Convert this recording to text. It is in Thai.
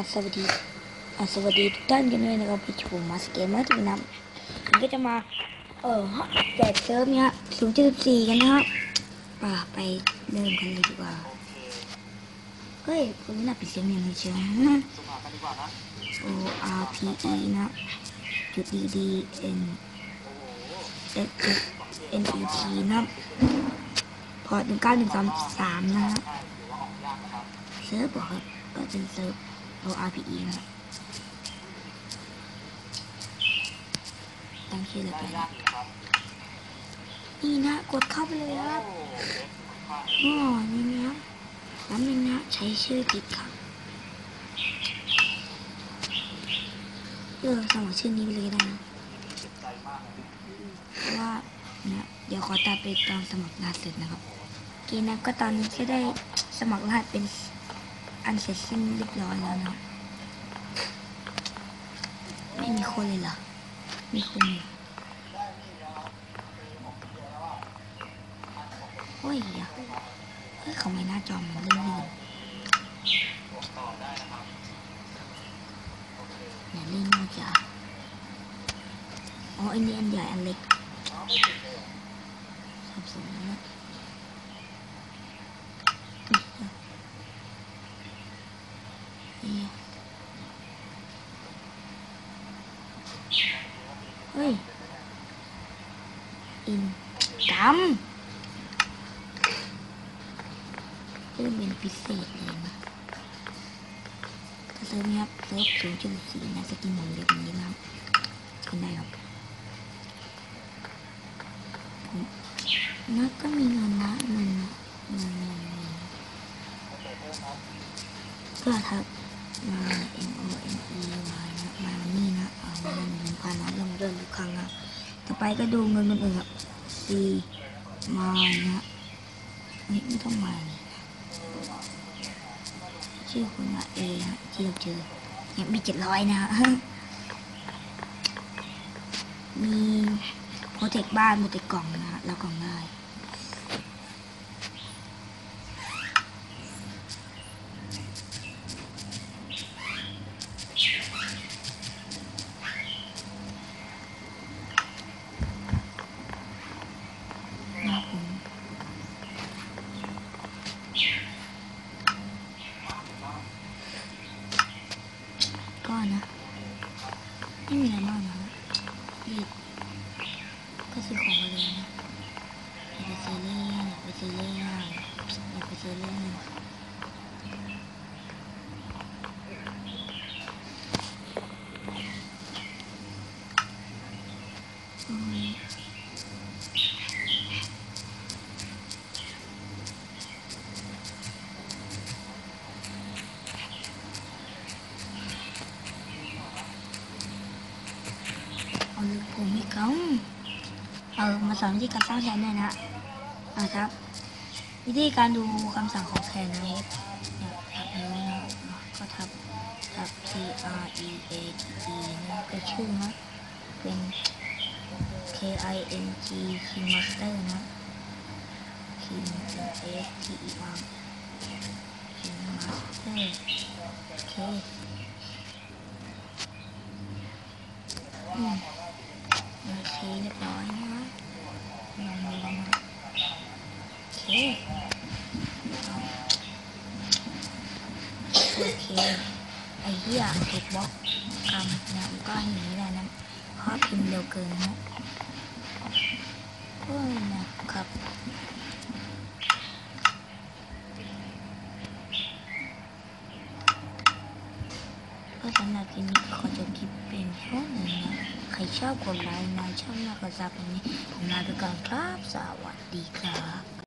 อะสวัสดีอะสวัสดีทุกท่านกันด้วยนะครับพี่ผมมาสเกมเมอร์ทีนะผมก็จะมา เออแจกเซิร์ฟเนี่ยศูนย์จุดสี่กันนะครับป่าไปเริ่มกันเลยดีกว่า เฮ้ยคุณนี่น่าปิดเสียงอย่างนี้เชียวนะ O R P E นะจุด D D N S N E T นะพอหนึ่งเก้าหนึ่งสามสามนะฮะเซิร์ฟบอกครับก็เป็นเซิร์ฟ O R P E นะตั้งชื่อเลยไปนี่นะกดเข้าไปเลยครับอ๋อนี่นะน้ำนึงนะใช้ชื่อผิดครับเออสมัครชื่อนี้ไปเลยได้นะเพราะว่าเนี่ยเดี๋ยวขอตัดไปตอนสมัครรหัสเสร็จนะครับเกมนั้นก็ตอนนี้ก็ได้สมัครรหัสเป็น อันเสร็จสิ้นเรียบร้อยแล้วนะ ไม่มีคนเลยเหรอ มีคนอยู่โอ้ยอะเฮ้ยเขาไม่หน้าจอมันลื่นๆอย่าเล่นนอกจากอ๋ออันนี้อันใหญ่อันเล็กสับสนแล้วนะนี่ เฮ้ย อินจำเริ่มเป็นพิเศษเลยนะเซิร์ฟนี้ครับเซิร์ฟศูนย์จุดสี่นะสกินหมดเลยแบบนี้นะครับขึ้นได้ครับผมนัดก็มีเงินนะเงินนะเงินเงินเงินก็ครับ มา M O N E Y นะมานี่นะเอาเงินหนึ่งพันนะเริ่มเริ่มทุกครั้งนะต่อไปก็ดูเงินคนอื่นครับ C มานะไม่ไม่ต้องมาเลยชื่อคุณอะเอฮะที่เราเจอเนี่ยมีเจ็ดร้อยนะฮะมีโปรเทคบ้านโปรเทคกล่องนะฮะแล้วกล่องได้นะครับผมก็นะ ไม่มีอะไรมากนะรีบก็ซื้อของมาเลยนะอย่าไปซื้อเล่นอย่าไปซื้อเล่นอย่าไปซื้อเล่น เอาลูกผมอีกครั้งเอามาสอนวิธีการสร้างแทนด้วยนะอะครับ วิธีการดูคำสั่งของแทนนะครับทับนี้นะก็ทับทับ T R E A T E นะก็ชื่อนะเป็น K I N G King Master นะ King S T E R King Master โอเคอืมโอเคเรียบร้อยนะลองดูนะ โอเคโอเคไอ้เหี้ยถูกบล็อกกรรมนะก็อย่างนี้แหละนะเพราะพิมพ์เร็วเกินนะโอ้ยนะครับก็สำหรับคลิปนี้ขอจบคลิปเป็นแค่นี้นะ ใครชอบกดไลค์นะชอบมากกว่าซับแบบนี้ ผมลาไปก่อนครับ สวัสดีครับ